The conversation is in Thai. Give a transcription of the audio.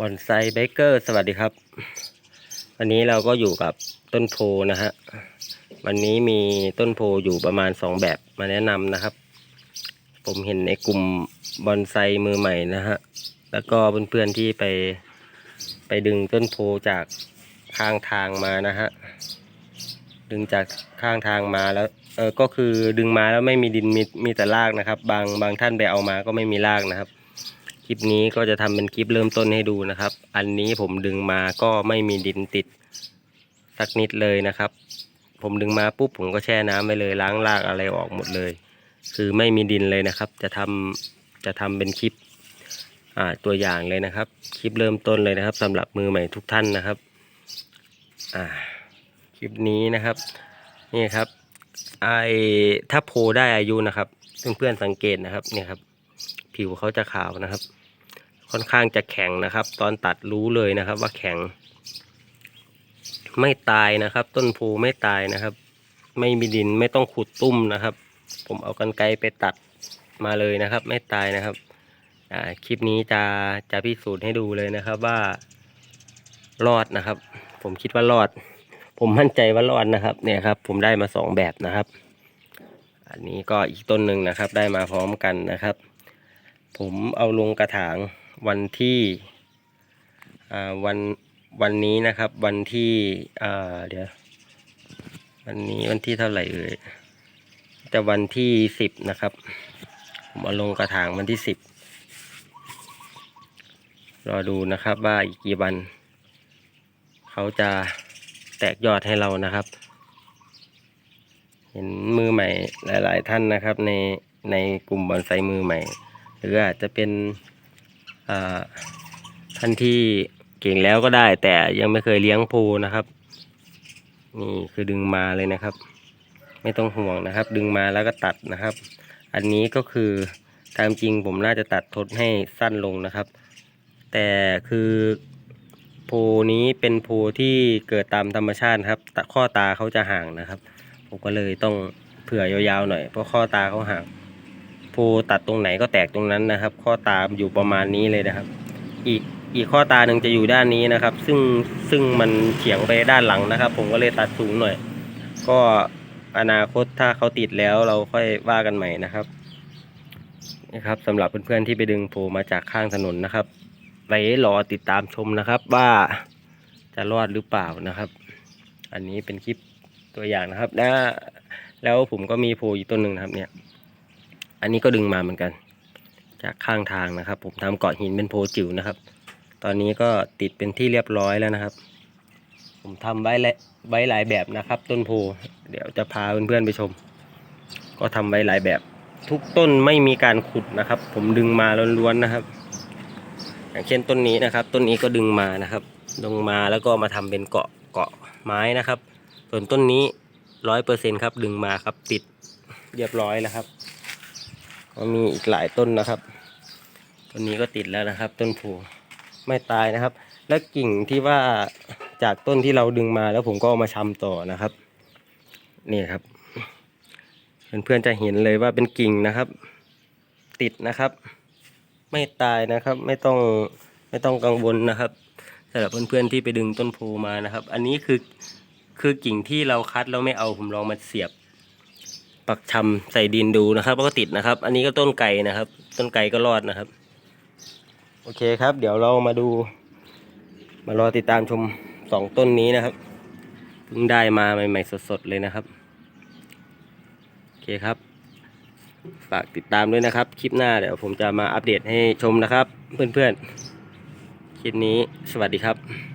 บอนไซเบเกอร์สวัสดีครับ วันนี้เราก็อยู่กับต้นโพนะฮะวันนี้มีต้นโพอยู่ประมาณสองแบบมาแนะนำนะครับ ผมเห็นในกลุ่มบอนไซมือใหม่นะฮะแล้วก็เพื่อนๆที่ไปไปดึงต้นโพจากข้างทางมานะฮะดึงจากข้างทางมาแล้วเออก็คือดึงมาแล้วไม่มีดินมีมีแต่รากนะครับ บางบางท่านไปเอามาก็ไม่มีรากนะครับ ลิปนี้ก็จะทำเป็นคลิปเริ่มต้นให้ดูนะครับ อันนี้ผมดึงมาก็ไม่มีดินติดสักนิดเลยนะครับ ผมดึงมาปุ๊บผมก็แช่น้ำไปเลยล้างรากอะไรออกหมดเลย คือไม่มีดินเลยนะครับ จะทำจะทำเป็นคลิปตัวอย่างเลยนะครับ คลิปเริ่มต้นเลยนะครับสำหรับมือใหม่ทุกท่านนะครับคลิปนี้นะครับนี่ครับไอถ้าโพได้อายุนะครับเพื่อนๆสังเกตนะครับเนี่ยครับผิวเขาจะขาวนะครับ ค่อนข้างจะแข็งนะครับ ตอนตัดรู้เลยนะครับ ว่าแข็ง ไม่ตายนะครับ ต้นโพไม่ตายนะครับ ไม่มีดินไม่ต้องขุดตุ้มนะครับ ผมเอากันไกรไปตัดมาเลยนะครับ ไม่ตายนะครับคลิปนี้จะจะพิสูจน์ให้ดูเลยนะครับว่ารอดนะครับ ผมคิดว่ารอด ผมมั่นใจว่ารอดนะครับ เนี่ยครับ ผมได้มาสองแบบนะครับ อันนี้ก็อีกต้นหนึ่งนะครับ ได้มาพร้อมกันนะครับ ผมเอาลงกระถาง วันที่อ่าวันวันนี้นะครับวันที่อ่าเดี๋ยววันนี้วันที่เท่าไหร่เอ่ยแต่วันที่สิบนะครับผมเอาลงกระถางวันที่สิบรอดูนะครับว่าอีกกี่วัน เขาจะแตกยอดให้เรานะครับ เห็นมือใหม่หลาย ๆ ท่านนะครับ ในในกลุ่มบอนไซมือใหม่ หรืออาจจะเป็น ท่านที่เก่งแล้วก็ได้ แต่ยังไม่เคยเลี้ยงโพนะครับ นี่คือดึงมาเลยนะครับ ไม่ต้องห่วงนะครับ ดึงมาแล้วก็ตัดนะครับ อันนี้ก็คือตามจริงผมน่าจะตัดทดให้สั้นลงนะครับ แต่คือโพนี้เป็นโพที่เกิดตามธรรมชาติครับข้อตาเขาจะห่างนะครับ ผมก็เลยต้องเผื่อยาวๆหน่อยเพราะข้อตาเขาห่าง โพตัดตรงไหนก็แตกตรงนั้นนะครับ ข้อตาอยู่ประมาณนี้เลยนะครับ อีกอีกข้อตาหนึ่งจะอยู่ด้านนี้นะครับ ซึ่งซึ่งมันเฉียงไปด้านหลังนะครับ ผมก็เลยตัดสูงหน่อย ก็อนาคตถ้าเขาติดแล้วเราค่อยว่ากันใหม่นะครับนะครับสำหรับเพื่อนๆที่ไปดึงโผล่มาจากข้างถนนนะครับไว้รอติดตามชมนะครับว่าจะรอดหรือเปล่านะครับ อันนี้เป็นคลิปตัวอย่างนะครับนะแล้วผมก็มีโผล่อีกต้นหนึ่งนะครับเนี่ย อันนี้ก็ดึงมาเหมือนกัน จากข้างทางนะครับ ผมทำเกาะหินเป็นโพจิ๋วนะครับ ตอนนี้ก็ติดเป็นที่เรียบร้อยแล้วนะครับ ผมทำไว้และไว้หลายแบบนะครับ ต้นโพเดี๋ยวจะพาเพื่อนๆไปชม ก็ทำไว้หลายแบบ ทุกต้นไม่มีการขุดนะครับ ผมดึงมาล้วนๆนะครับ อย่างเช่นต้นนี้นะครับ ต้นนี้ก็ดึงมานะครับลงมาแล้วก็มาทำเป็นเกาะเกาะไม้นะครับ ส่วนต้นนี้ร้อยเปอร์เซ็นครับดึงมาครับติดเรียบร้อยแล้วครับ ก็มีอีกหลายต้นนะครับต้นนี้ก็ติดแล้วนะครับ ต้นผูไม่ตายนะครับ และกิ่งที่ว่าจากต้นที่เราดึงมาแล้วผมก็เอามาชำต่อนะครับ นี่ครับ เพื่อนๆจะเห็นเลยว่าเป็นกิ่งนะครับ ติดนะครับ ไม่ตายนะครับ ไม่ต้องไม่ต้องกังวลนะครับสำหรับเพื่อนๆที่ไปดึงต้นโพมานะครับ อันนี้คือคือกิ่งที่เราคัดแล้วไม่เอาผมลองมาเสียบ ปักชำใส่ดินดูนะครับแล้วก็ติดนะครับ อันนี้ก็ต้นไก่นะครับ ต้นไก่ก็รอดนะครับ โอเคครับ เดี๋ยวเรามาดู มารอติดตามชมสองต้นนี้นะครับเพิ่งได้มาใหม่ๆสดๆเลยนะครับโอเคครับ ฝากติดตามด้วยนะครับ คลิปหน้าเดี๋ยวผมจะมาอัปเดตให้ชมนะครับ เพื่อนๆคลิปนี้สวัสดีครับ